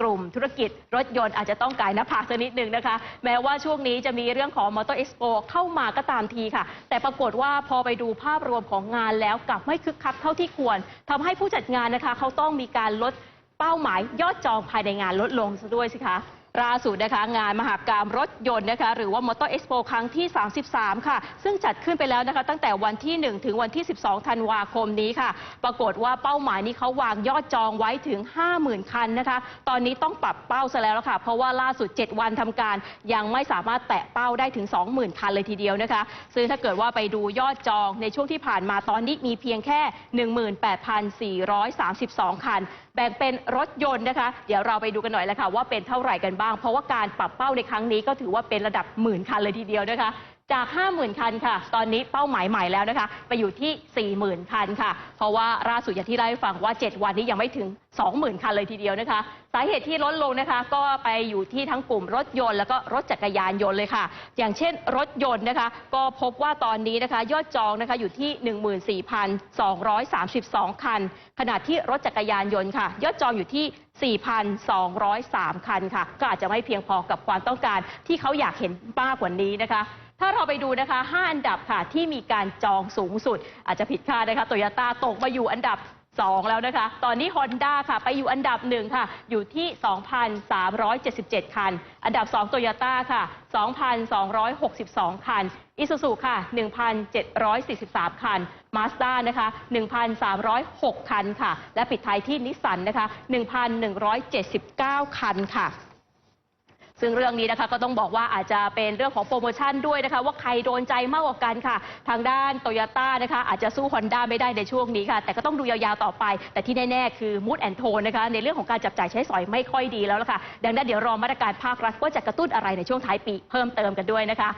กลุ่มธุรกิจรถยนต์อาจจะต้องกายหน้าผากสักนิดนึงนะคะ แม้ว่าช่วงนี้จะมีเรื่องของมอเตอร์เอ็กซ์โปเข้ามาก็ตามทีค่ะ แต่ปรากฏว่าพอไปดูภาพรวมของงานแล้วกลับไม่คึกคักเท่าที่ควรทำให้ผู้จัดงานนะคะ เขาต้องมีการลดเป้าหมายยอดจองภายในงานลดลงซะด้วยสิคะ ล่าสุดนะคะงานมหากรรมรถยนต์นะคะหรือว่ามอเตอร์เอ็กซ์โปครั้งที่ 33 ค่ะ ซึ่งจัดขึ้นไปแล้วนะคะตั้งแต่วันที่ 1 ถึงวันที่ 12 ธันวาคมนี้ค่ะ ปรากฏว่าเป้าหมายนี้เขาวางยอดจองไว้ถึง 50,000 คันนะคะ ตอนนี้ต้องปรับเป้าซะแล้วค่ะ เพราะว่าล่าสุด 7 วันทำการ ยังไม่สามารถแตะเป้าได้ถึง 20,000 คันเลยทีเดียวนะคะ ซึ่งถ้าเกิดว่าไปดูยอดจองในช่วงที่ผ่านมาตอนนี้มีเพียงแค่ 18,432 คัน แบ่งเป็นรถยนต์นะคะ เดี๋ยวเราไปดูกันหน่อยแล้วค่ะว่าเป็นเท่าไหร่กันบ้าง เพราะว่าการปรับเป้าในครั้งนี้ก็ถือว่าเป็นระดับหมื่นคันเลยทีเดียวนะคะ จาก 50,000 คันค่ะ ตอนนี้เป้าหมายใหม่แล้วนะคะ ไปอยู่ที่ 40,000 คันค่ะ เพราะว่าล่าสุดอย่างที่ได้ฟังว่า 7 วันนี้ยังไม่ถึง 20,000 คันเลยทีเดียวนะคะ สาเหตุที่ลดลงนะคะ ก็ไปอยู่ที่ทั้งกลุ่มรถยนต์แล้วก็รถจักรยานยนต์เลยค่ะ อย่างเช่น รถยนต์นะคะ ก็พบว่าตอนนี้นะคะ ยอดจองนะคะอยู่ที่ 14,232 คัน ขณะที่รถจักรยานยนต์ค่ะ ยอดจองอยู่ที่4,203 คันค่ะ ก็อาจจะไม่เพียงพอกับความต้องการที่เขาอยากเห็นมากกว่านี้นะคะ ถ้าเราไปดูนะคะ 5 อันดับค่ะที่มีการจองสูงสุด อาจจะผิดคาดนะคะโตโยต้าตกมาอยู่อันดับ 2 แล้วนะคะ ตอนนี้ Honda ค่ะ ไปอยู่อันดับหนึ่งค่ะ อยู่ที่ 2,377 คัน อันดับ2โตโยต้าค่ะ 2,262 คันอิซูซูค่ะ 1,743 คัน มาสด้านะคะ 1,306 คันค่ะ และปิดท้ายที่นิสสันนะคะ 1,179 คันค่ะ ซึ่งเรื่องนี้นะคะก็ต้องบอกว่าอาจจะเป็นเรื่องของโปรโมชั่นด้วยนะคะว่าใครโดนใจมากกว่ากันค่ะ ทางด้านโตโยต้านะคะอาจจะสู้ฮอนด้าไม่ได้ในช่วงนี้ค่ะ แต่ก็ต้องดูยาวๆต่อไป แต่ที่แน่ๆ คือมูดแอนโทนนะคะในเรื่องของการจับจ่ายใช้สอยไม่ค่อยดีแล้วล่ะค่ะ ดังนั้นเดี๋ยวรอมาตรการภาครัฐว่าจะกระตุ้นอะไรในช่วงท้ายปีเพิ่มเติมกันด้วยนะคะ